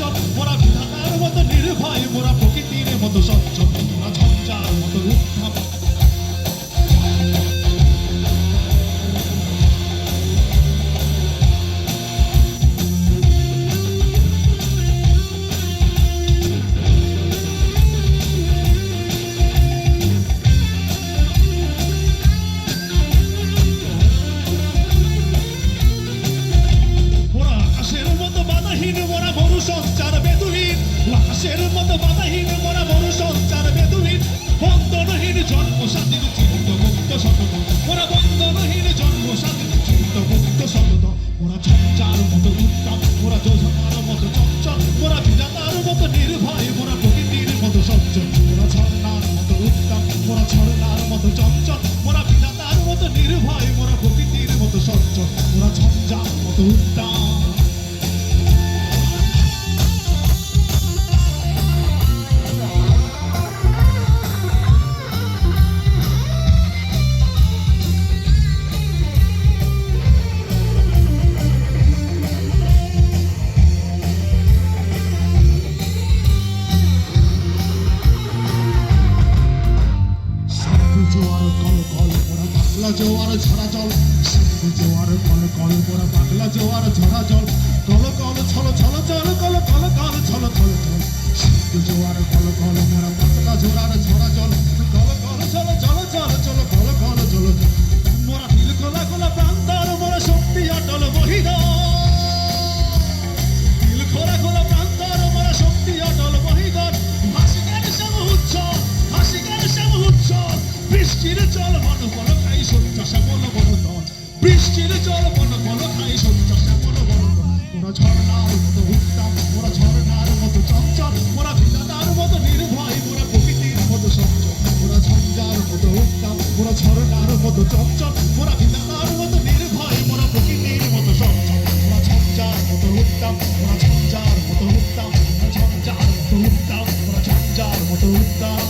চঞ্চল মোরা বিধাতার মতো নির্ভয় মোরা প্রকৃতির মতো স্বচ্ছ। আকাশের মতো বাধাহীন মোরা মরু সঞ্চার বেদুহীন, বন্ধনহীন জন্ম স্বাধীন চিন্ত মুক্ত সতত। মোরা বন্ধনহীন জন্ম স্বাধীন চিন্ত মুক্ত সতত। মোরা ঝঞ্ঝার মতো উত্তম মোরা যোজনার মতো চঞ্চল, মোরা বিধাতার মতো নির্ভয়, মোরা প্রকৃতির মতো স্বচ্ছ মোরা ঝর্ণার মতো উত্তম মোরা ঝর্ণার মতো চঞ্চল, মোরা বিধাতার মতো নির্ভয়, মোরা প্রকৃতির মতো স্বচ্ছ মোরা ঝঞ্ঝার মতো উত্তম পাগলা জোয়ার, ঝরা জল। সিন্ধু জোয়ার, কল কল মোরা পাগলা জোয়ার, ঝরা জল। কল কল, ছল ছল, চল, কল কল কল, ছল ছল চল সিন্ধু জোয়ার, কল কল মোরা পাগলা জোয়ার বৃষ্টির জল ঘন ঘন খাই সত্যা শ্যামল বড় দল বৃষ্টির জল ঘন ঘন খাই সত্যা শ্যামল বড় দল মোরা ঝর্ণার মতো উত্তাপ, মোরা ঝর্ণার মতো চঞ্চল, মোরা ভিলাদার মতো নির্ভয়, মোরা প্রকৃতির মতো সঞ্চল মোরা ঝঞ্ঝার মতো উত্তাপ, মোরা ঝর্ণার মতো চঞ্চল, মোরা ভিলাদার মতো নির্ভয়, মোরা প্রকৃতির মতো সঞ্চল মোরা ঝঞ্ঝার মতো উত্তাপ, মোরা ঝঞ্ঝার মতো উত্তাপ, মোরা ঝঞ্ঝার মতো উত্তাপ, মোরা ঝঞ্ঝার মতো উত্তাপ।